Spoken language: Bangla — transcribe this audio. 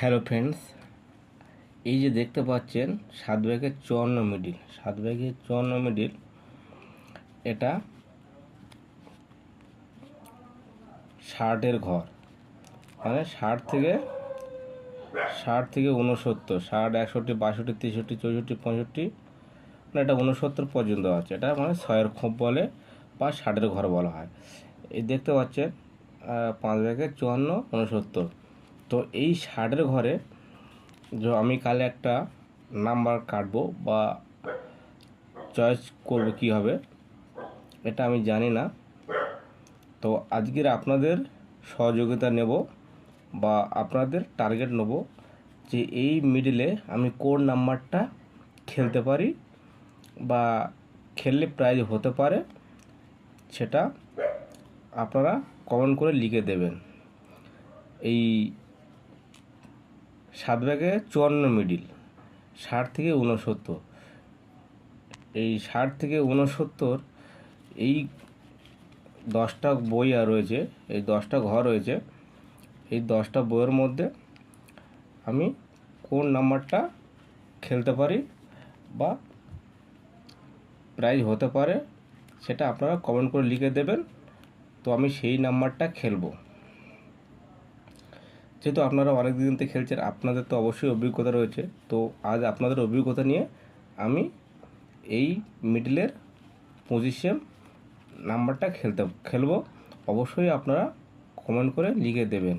হ্যালো ফ্রেন্ডস, এই যে দেখতে পাচ্ছেন সাত ব্যাগের চুয়ান্ন মিডিল। সাত ব্যাগের চুয়ান্ন মিডিল, এটা ষাটের ঘর। মানে ষাট থেকে ষাট থেকে উনসত্তর ষাট, একষট্টি, বাষট্টি, তেষট্টি, চৌষট্টি, পঁয়ষট্টি মানে এটা উনসত্তর পর্যন্ত আছে। এটা মানে ছয়ের খোপ বলে বা ষাটের ঘর বলা হয়। এই দেখতে পাচ্ছেন পাঁচ ব্যাগের চুয়ান্ন উনসত্তর তো এই ষাটের ঘরে যে আমি কালে একটা নাম্বার কাটবো বা চয়েস করব কী হবে, এটা আমি জানি না। তো আজকের আপনাদের সহযোগিতা নেব বা আপনাদের টার্গেট নেব যে এই মিডিলে আমি কোন নাম্বারটা খেলতে পারি বা খেললে প্রাইজ হতে পারে সেটা আপনারা কমেন্ট করে লিখে দেবেন। এই সাত ব্যাগে চুয়ান্ন মিডিল, ষাট থেকে উনসত্তর এই ষাট থেকে উনসত্তর এই দশটা বই আর রয়েছে, এই দশটা ঘর রয়েছে, এই দশটা বইয়ের মধ্যে আমি কোন নাম্বারটা খেলতে পারি বা প্রাইজ হতে পারে সেটা আপনারা কমেন্ট করে লিখে দেবেন। তো আমি সেই নাম্বারটা খেলব। যেহেতু আপনারা অনেক দিন থেকে খেলছেন, আপনাদের তো অবশ্যই অভিজ্ঞতা রয়েছে। তো আজ আপনাদের অভিজ্ঞতা নিয়ে আমি এই মিডলের পজিশন নাম্বারটা খেলতে খেলব। অবশ্যই আপনারা কমেন্ট করে লিখে দেবেন।